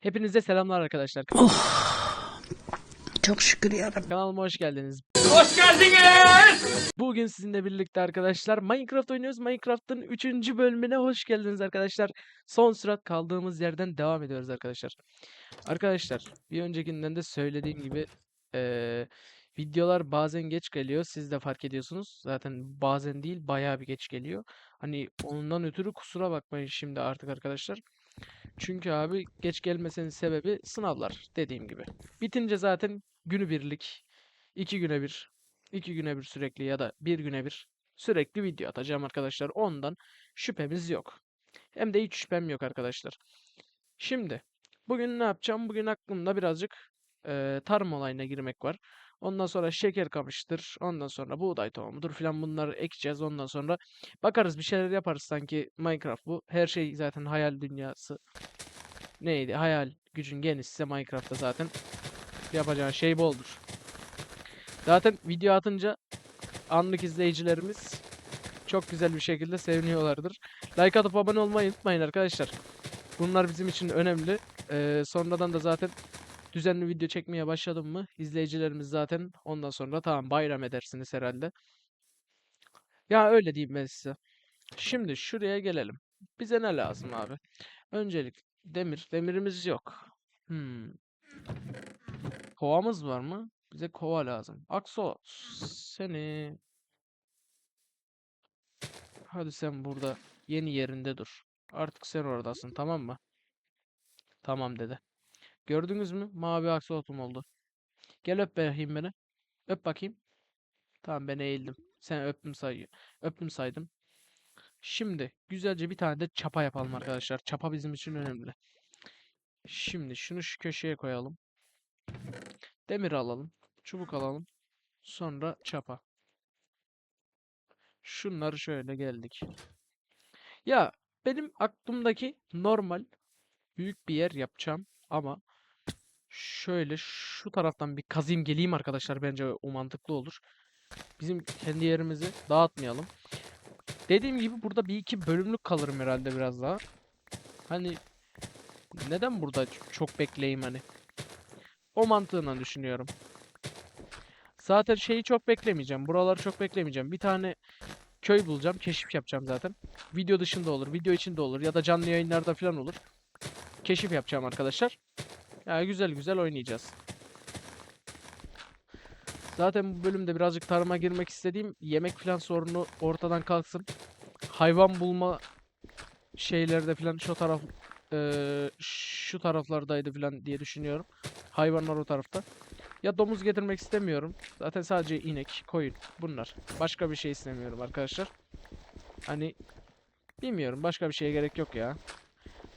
Hepinize selamlar arkadaşlar. Çok şükür yarabbim. Kanalıma hoş geldiniz. Hoş geldiniz. Bugün sizinle birlikte arkadaşlar Minecraft oynuyoruz. Minecraft'ın 3. bölümüne hoş geldiniz arkadaşlar. Son sürat kaldığımız yerden devam ediyoruz arkadaşlar. Arkadaşlar bir öncekinden de söylediğim gibi eee, videolar bazen geç geliyor. Siz de fark ediyorsunuz. Zaten bazen değil bayağı bir geç geliyor. Hani ondan ötürü kusura bakmayın şimdi artık arkadaşlar. Çünkü abi geç gelmesinin sebebi sınavlar dediğim gibi. Bitince zaten günübirlik, iki güne bir, iki güne bir sürekli ya da bir güne bir sürekli video atacağım arkadaşlar. Ondan şüphemiz yok. Hem de hiç şüphem yok arkadaşlar. Şimdi bugün ne yapacağım? Bugün aklımda birazcık eee, tarım olayına girmek var. Ondan sonra şeker kamıştır. Ondan sonra buğday tohumudur filan bunları ekeceğiz. Ondan sonra bakarız bir şeyler yaparız sanki Minecraft bu. Her şey zaten hayal dünyası. Neydi? Hayal gücün genişse Minecraft'ta zaten yapacağın şey boldur. Zaten video atınca anlık izleyicilerimiz çok güzel bir şekilde seviniyorlardır. Like atıp abone olmayı unutmayın arkadaşlar. Bunlar bizim için önemli. Ee, sonradan da zaten düzenli video çekmeye başladım mı izleyicilerimiz zaten ondan sonra tamam bayram edersiniz herhalde. Ya öyle diyeyim ben size. Şimdi şuraya gelelim. Bize ne lazım abi? Öncelik demir. Demirimiz yok. Hmm. Kovamız var mı? Bize kova lazım. Akso seni. Hadi sen burada yeni yerinde dur. Artık sen oradasın tamam mı? Tamam dedi. Gördünüz mü? Mavi aksolotum oldu. Gel öp bakayım beni. Öp bakayım. Tamam ben eğildim. Sen öptüm sayıyor. Öptüm saydım. Şimdi güzelce bir tane de çapa yapalım arkadaşlar. Çapa bizim için önemli. Şimdi şunu şu köşeye koyalım. Demir alalım. Çubuk alalım. Sonra çapa. Şunları şöyle geldik. Ya benim aklımdaki normal büyük bir yer yapacağım ama şöyle şu taraftan bir kazayım geleyim arkadaşlar bence o mantıklı olur. Bizim kendi yerimizi dağıtmayalım. Dediğim gibi burada bir iki bölümlük kalırım herhalde biraz daha. Hani neden burada çok bekleyeyim hani? O mantığından düşünüyorum. Zaten şeyi çok beklemeyeceğim. Buraları çok beklemeyeceğim. Bir tane köy bulacağım. Keşif yapacağım zaten. Video dışında olur, video içinde olur ya da canlı yayınlarda falan olur. Keşif yapacağım arkadaşlar. Ya güzel güzel oynayacağız. Zaten bu bölümde birazcık tarıma girmek istediğim yemek falan sorunu ortadan kalksın. Hayvan bulma şeylerde falan şu taraf eee, şu taraflardaydı falan diye düşünüyorum. Hayvanlar o tarafta. Ya domuz getirmek istemiyorum. Zaten sadece inek, koyun bunlar. Başka bir şey istemiyorum arkadaşlar. Hani bilmiyorum başka bir şeye gerek yok ya.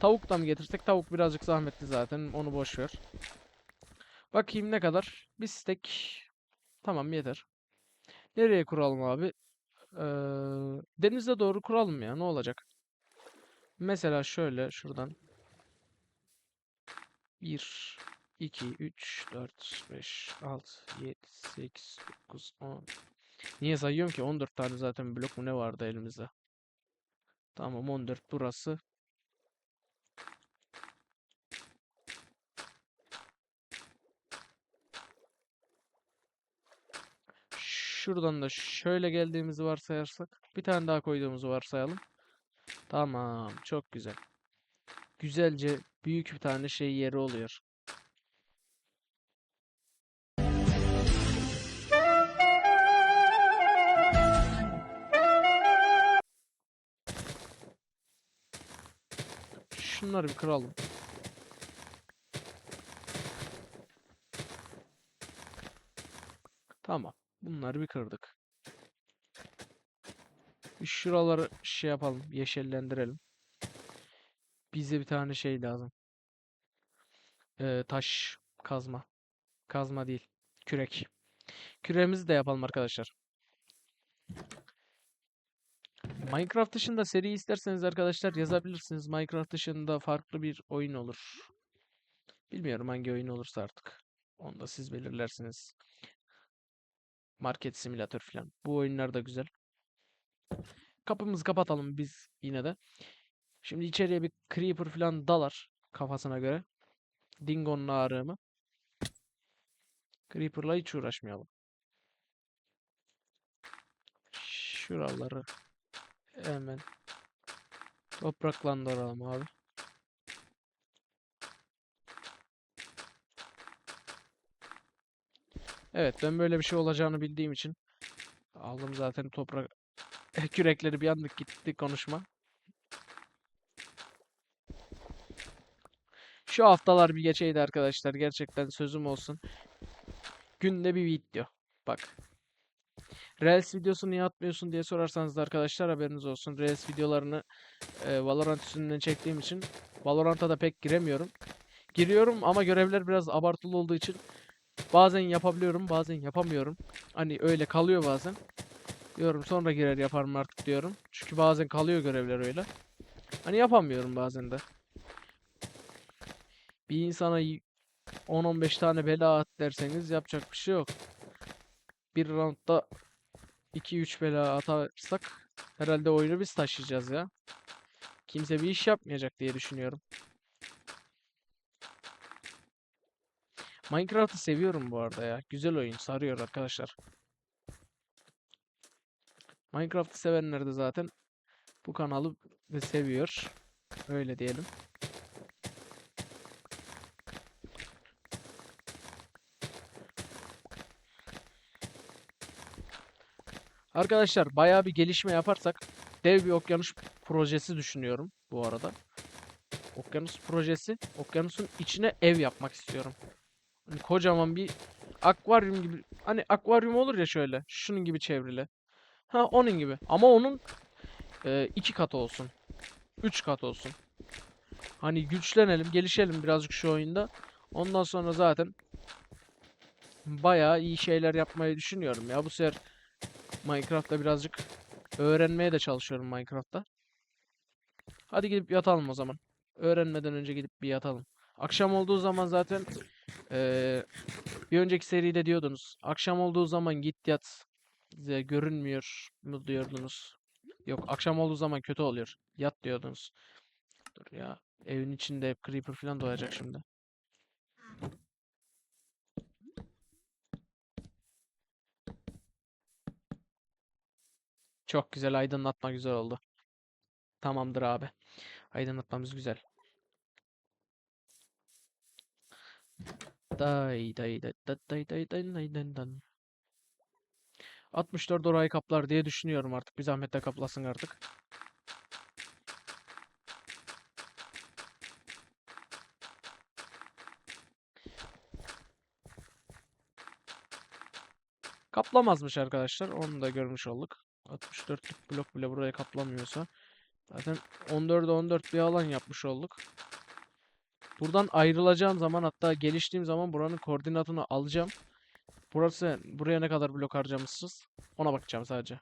Tavuk da mı getirsek? Tavuk birazcık zahmetli zaten. Onu boş. Bakayım ne kadar? Bir stek. Tamam yeter. Nereye kuralım abi? Ee, denize doğru kuralım ya. Ne olacak? Mesela şöyle şuradan. 1, 2, 3, 4, 5, 6, 7, 8, 9, 10. Niye sayıyorum ki? 14 tane zaten blok mu ne vardı elimizde? Tamam 14 burası. Şuradan da şöyle geldiğimizi varsayarsak bir tane daha koyduğumuzu varsayalım. Tamam, çok güzel. Güzelce büyük bir tane şey yeri oluyor. Şunları bir kıralım. Tamam. Bunları bir kırdık. Şuraları şey yapalım. Yeşillendirelim. Bize bir tane şey lazım. Ee, taş kazma. Kazma değil. Kürek. Küreğimizi de yapalım arkadaşlar. Minecraft dışında seri isterseniz arkadaşlar yazabilirsiniz. Minecraft dışında farklı bir oyun olur. Bilmiyorum hangi oyun olursa artık. Onu da siz belirlersiniz. Market simülatör falan. Bu oyunlar da güzel. Kapımızı kapatalım biz yine de. Şimdi içeriye bir creeper falan dalar kafasına göre. Dingo'nun ağrı mı? Creeper'la hiç uğraşmayalım. Şuraları hemen topraklandıralım abi. Evet ben böyle bir şey olacağını bildiğim için aldım zaten toprak kürekleri bir anlık gitti konuşma. Şu haftalar bir geçeydi arkadaşlar. Gerçekten sözüm olsun. Günde bir video. Bak. Reels videosu niye atmıyorsun diye sorarsanız da arkadaşlar haberiniz olsun. Reels videolarını e, Valorant üstünden çektiğim için Valorant'a da pek giremiyorum. Giriyorum ama görevler biraz abartılı olduğu için bazen yapabiliyorum, bazen yapamıyorum. Hani öyle kalıyor bazen. Diyorum sonra girer yaparım artık diyorum. Çünkü bazen kalıyor görevler öyle. Hani yapamıyorum bazen de. Bir insana y- 10-15 tane bela at derseniz yapacak bir şey yok. Bir roundda 2-3 bela atarsak herhalde oyunu biz taşıyacağız ya. Kimse bir iş yapmayacak diye düşünüyorum. Minecraft'ı seviyorum bu arada ya. Güzel oyun, sarıyor arkadaşlar. Minecraft'ı sevenler de zaten bu kanalı ve seviyor. Öyle diyelim. Arkadaşlar bayağı bir gelişme yaparsak dev bir okyanus projesi düşünüyorum bu arada. Okyanus projesi, okyanusun içine ev yapmak istiyorum. Hani kocaman bir akvaryum gibi. Hani akvaryum olur ya şöyle, şunun gibi çevrili. Ha onun gibi. Ama onun e, iki katı olsun. Üç kat olsun. Hani güçlenelim, gelişelim birazcık şu oyunda. Ondan sonra zaten bayağı iyi şeyler yapmayı düşünüyorum ya. Bu sefer Minecraft'ta birazcık öğrenmeye de çalışıyorum Minecraft'ta. Hadi gidip yatalım o zaman. Öğrenmeden önce gidip bir yatalım. Akşam olduğu zaman zaten eee, bir önceki seride diyordunuz. Akşam olduğu zaman git yat. Size görünmüyor mu diyordunuz. Yok akşam olduğu zaman kötü oluyor. Yat diyordunuz. Dur ya. Evin içinde hep creeper falan doğacak şimdi. Çok güzel aydınlatma güzel oldu. Tamamdır abi. Aydınlatmamız güzel. Day day day day day day day day day day. 64 orayı kaplar diye düşünüyorum artık. Bir zahmet de kaplasın artık. Kaplamazmış arkadaşlar. Onu da görmüş olduk. 64'lük blok bile buraya kaplamıyorsa. Zaten 14'e 14 bir alan yapmış olduk. Buradan ayrılacağım zaman hatta geliştiğim zaman buranın koordinatını alacağım. Burası buraya ne kadar blok harcamışız? Ona bakacağım sadece.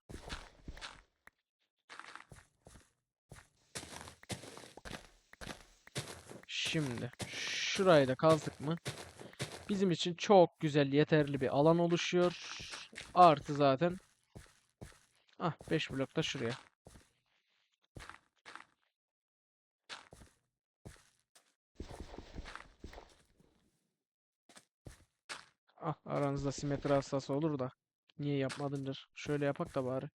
Şimdi şurayı da kazdık mı? Bizim için çok güzel yeterli bir alan oluşuyor. Artı zaten Ah 5 blok da şuraya. Ah aranızda simetri hassası olur da. Niye yapmadındır? Şöyle yapak da bari.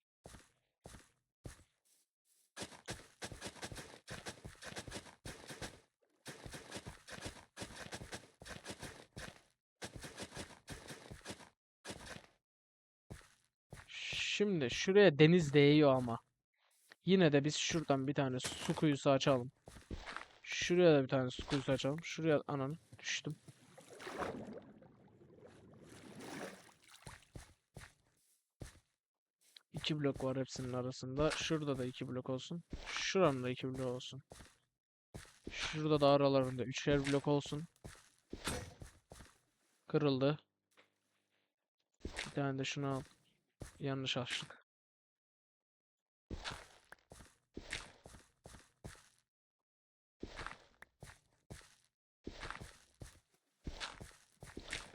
Şimdi şuraya deniz değiyor ama. Yine de biz şuradan bir tane su kuyusu açalım. Şuraya da bir tane su kuyusu açalım. Şuraya ananı düştüm. İki blok var hepsinin arasında. Şurada da iki blok olsun. Şuranın da iki blok olsun. Şurada da aralarında üçer blok olsun. Kırıldı. Bir tane de şunu al. Yanlış açtık.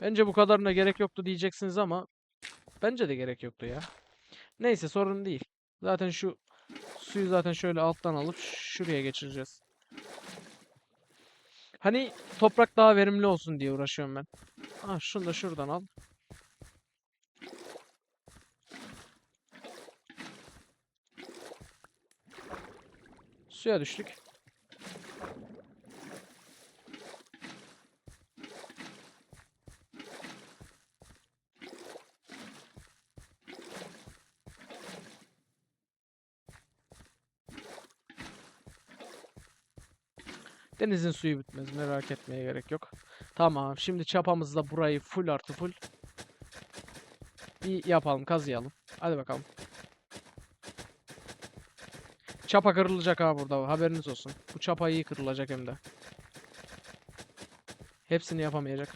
Bence bu kadarına gerek yoktu diyeceksiniz ama bence de gerek yoktu ya. Neyse sorun değil. Zaten şu suyu zaten şöyle alttan alıp şuraya geçireceğiz. Hani toprak daha verimli olsun diye uğraşıyorum ben. Ah şunu da şuradan al. Suya düştük. Denizin suyu bitmez. Merak etmeye gerek yok. Tamam. Şimdi çapamızla burayı full artı full bir yapalım. Kazıyalım. Hadi bakalım. Çapa kırılacak ha burada. Haberiniz olsun. Bu çapa iyi kırılacak hem de. Hepsini yapamayacak.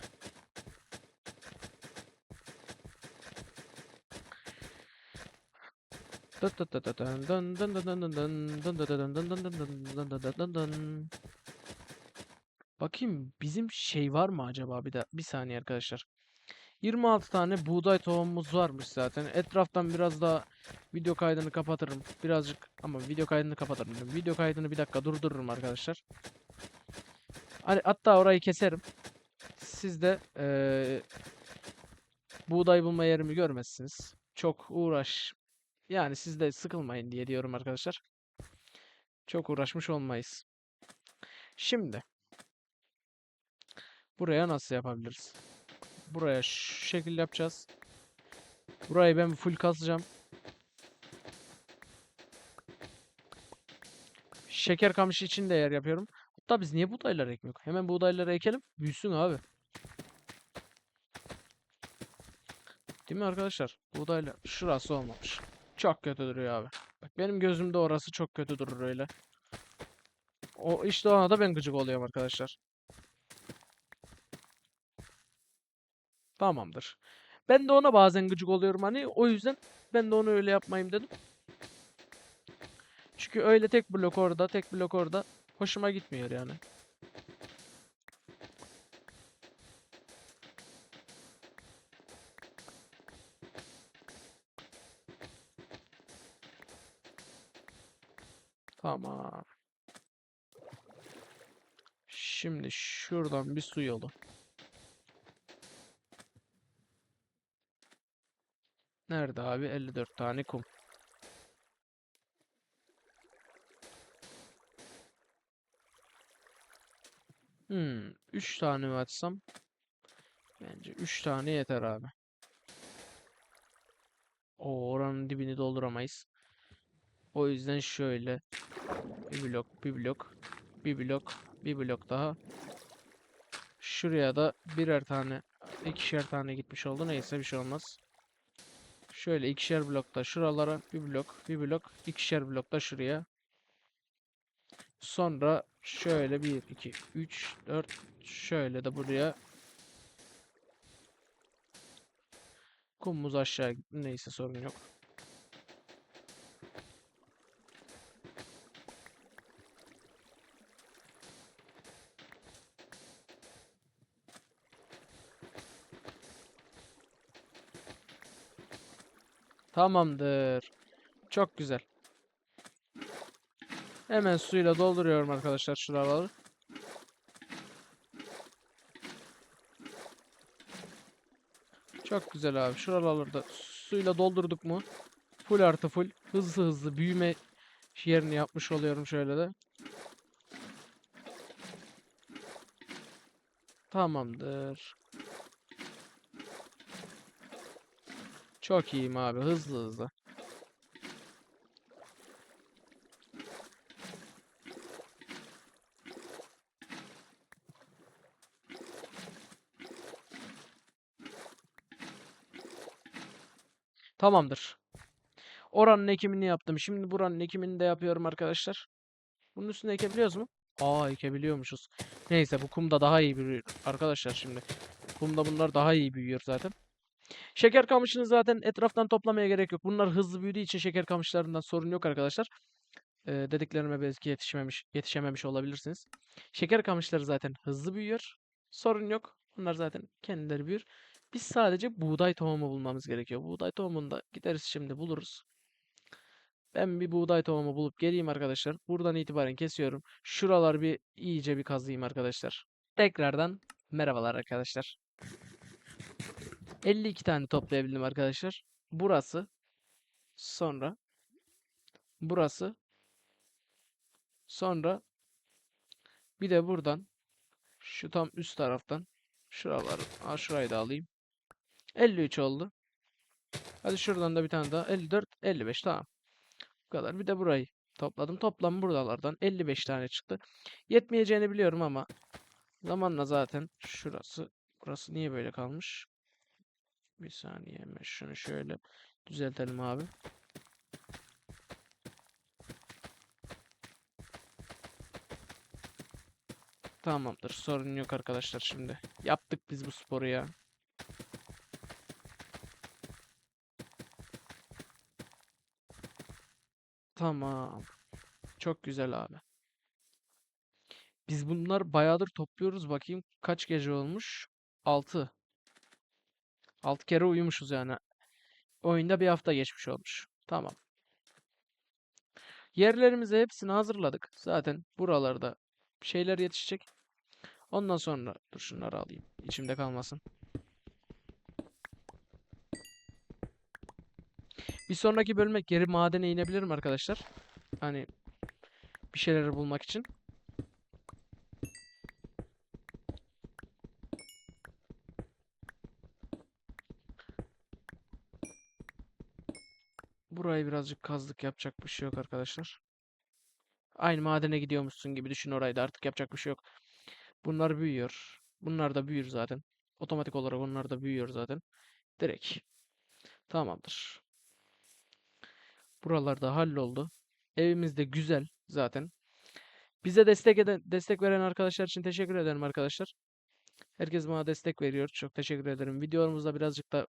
Bakayım bizim şey var mı acaba bir de bir saniye arkadaşlar. 26 tane buğday tohumumuz varmış zaten. Etraftan biraz daha video kaydını kapatırım. Birazcık ama video kaydını kapatırım. Video kaydını bir dakika durdururum arkadaşlar. Hani hatta orayı keserim. Siz de eee, buğday bulma yerimi görmezsiniz. Çok uğraş. Yani siz de sıkılmayın diye diyorum arkadaşlar. Çok uğraşmış olmayız. Şimdi buraya nasıl yapabiliriz? Buraya şu şekil yapacağız. Burayı ben full kazacağım. Şeker kamışı için de yer yapıyorum. Hatta biz niye buğdaylar ekmiyoruz? Hemen buğdayları ekelim. Büyüsün abi. Değil mi arkadaşlar? Buğdayla şurası olmamış. Çok kötü duruyor abi. Bak benim gözümde orası çok kötü durur öyle. O işte ona da ben gıcık oluyorum arkadaşlar. Tamamdır. Ben de ona bazen gıcık oluyorum hani o yüzden ben de onu öyle yapmayayım dedim. Çünkü öyle tek blok orada, tek blok orada hoşuma gitmiyor yani. Tamam. Şimdi şuradan bir su yolu. Nerede abi? 54 tane kum. Hmm, 3 tane mi açsam? Bence 3 tane yeter abi. O oranın dibini dolduramayız. O yüzden şöyle bir blok, bir blok, bir blok, bir blok daha. Şuraya da birer tane, ikişer tane gitmiş oldu. Neyse bir şey olmaz. Şöyle ikişer blokta şuralara bir blok, bir blok, ikişer blokta şuraya. Sonra şöyle 1, 2, 3, 4 şöyle de buraya. Kumumuz aşağı. Neyse sorun yok. Tamamdır. Çok güzel. Hemen suyla dolduruyorum arkadaşlar şuraları. Çok güzel abi. Şuraları da suyla doldurduk mu? Full artı full. Hızlı hızlı büyüme yerini yapmış oluyorum şöyle de. Tamamdır. Çok iyiyim abi. Hızlı hızlı. Tamamdır. Oranın ekimini yaptım. Şimdi buranın ekimini de yapıyorum arkadaşlar. Bunun üstüne ekebiliyoruz mu? Aa ekebiliyormuşuz. Neyse bu kumda daha iyi büyüyor arkadaşlar şimdi. Kumda bunlar daha iyi büyüyor zaten. Şeker kamışını zaten etraftan toplamaya gerek yok. Bunlar hızlı büyüdüğü için şeker kamışlarından sorun yok arkadaşlar. Ee, dediklerime belki yetişememiş, yetişememiş olabilirsiniz. Şeker kamışları zaten hızlı büyüyor. Sorun yok. Bunlar zaten kendileri büyür. Biz sadece buğday tohumu bulmamız gerekiyor. Buğday tohumunu da gideriz şimdi buluruz. Ben bir buğday tohumu bulup geleyim arkadaşlar. Buradan itibaren kesiyorum. Şuralar bir iyice bir kazıyım arkadaşlar. Tekrardan merhabalar arkadaşlar. 52 tane toplayabildim arkadaşlar. Burası. Sonra. Burası. Sonra. Bir de buradan. Şu tam üst taraftan. Şuraları. Aa, şurayı da alayım. 53 oldu. Hadi şuradan da bir tane daha. 54, 55 tamam. Bu kadar. Bir de burayı topladım. Toplam buralardan 55 tane çıktı. Yetmeyeceğini biliyorum ama zamanla zaten şurası burası niye böyle kalmış? Bir saniye hemen şunu şöyle düzeltelim abi. Tamamdır. Sorun yok arkadaşlar şimdi. Yaptık biz bu sporu ya. Tamam. Çok güzel abi. Biz bunlar bayağıdır topluyoruz. Bakayım kaç gece olmuş? 6. 6 kere uyumuşuz yani. Oyunda bir hafta geçmiş olmuş. Tamam. Yerlerimizi hepsini hazırladık. Zaten buralarda şeyler yetişecek. Ondan sonra dur şunları alayım. İçimde kalmasın. Bir sonraki bölüme geri madene inebilirim arkadaşlar. Hani bir şeyleri bulmak için. Burayı birazcık kazdık yapacak bir şey yok arkadaşlar. Aynı madene gidiyormuşsun gibi düşün orayı da artık yapacak bir şey yok. Bunlar büyüyor. Bunlar da büyür zaten. Otomatik olarak onlar da büyüyor zaten. Direkt. Tamamdır. Buralarda halloldu. Evimiz de güzel zaten. Bize destek eden, destek veren arkadaşlar için teşekkür ederim arkadaşlar. Herkes bana destek veriyor. Çok teşekkür ederim. Videolarımızda birazcık da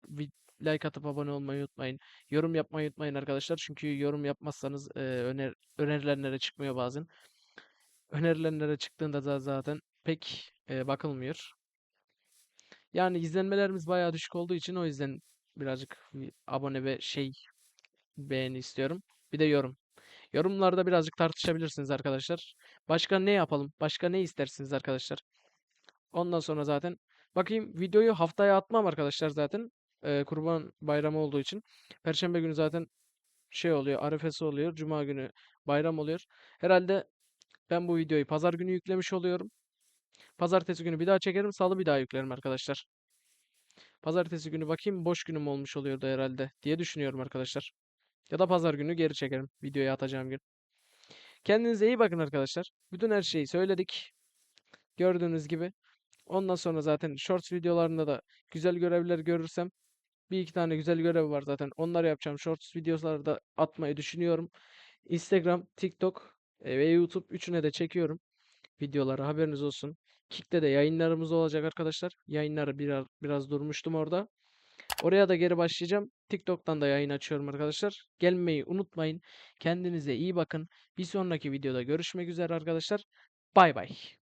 like atıp abone olmayı unutmayın. Yorum yapmayı unutmayın arkadaşlar. Çünkü yorum yapmazsanız e, öner önerilenlere çıkmıyor bazen. Önerilenlere çıktığında da zaten pek bakılmıyor. Yani izlenmelerimiz bayağı düşük olduğu için o yüzden birazcık bir abone ve şey beğeni istiyorum. Bir de yorum. Yorumlarda birazcık tartışabilirsiniz arkadaşlar. Başka ne yapalım? Başka ne istersiniz arkadaşlar? Ondan sonra zaten bakayım videoyu haftaya atmam arkadaşlar zaten. Ee, Kurban Bayramı olduğu için. Perşembe günü zaten şey oluyor, arefesi oluyor. Cuma günü bayram oluyor. Herhalde ben bu videoyu pazar günü yüklemiş oluyorum. Pazartesi günü bir daha çekerim, salı bir daha yüklerim arkadaşlar. Pazartesi günü bakayım boş günüm olmuş oluyordu herhalde diye düşünüyorum arkadaşlar. Ya da pazar günü geri çekerim videoyu atacağım gün. Kendinize iyi bakın arkadaşlar. Bütün her şeyi söyledik. Gördüğünüz gibi. Ondan sonra zaten shorts videolarında da güzel görevler görürsem bir iki tane güzel görev var zaten. Onları yapacağım. Shorts videoları da atmayı düşünüyorum. Instagram, TikTok e, ve YouTube üçüne de çekiyorum videoları. Haberiniz olsun. Kick'te de yayınlarımız olacak arkadaşlar. Yayınları biraz, biraz durmuştum orada. Oraya da geri başlayacağım. TikTok'tan da yayın açıyorum arkadaşlar. Gelmeyi unutmayın. Kendinize iyi bakın. Bir sonraki videoda görüşmek üzere arkadaşlar. Bay bay.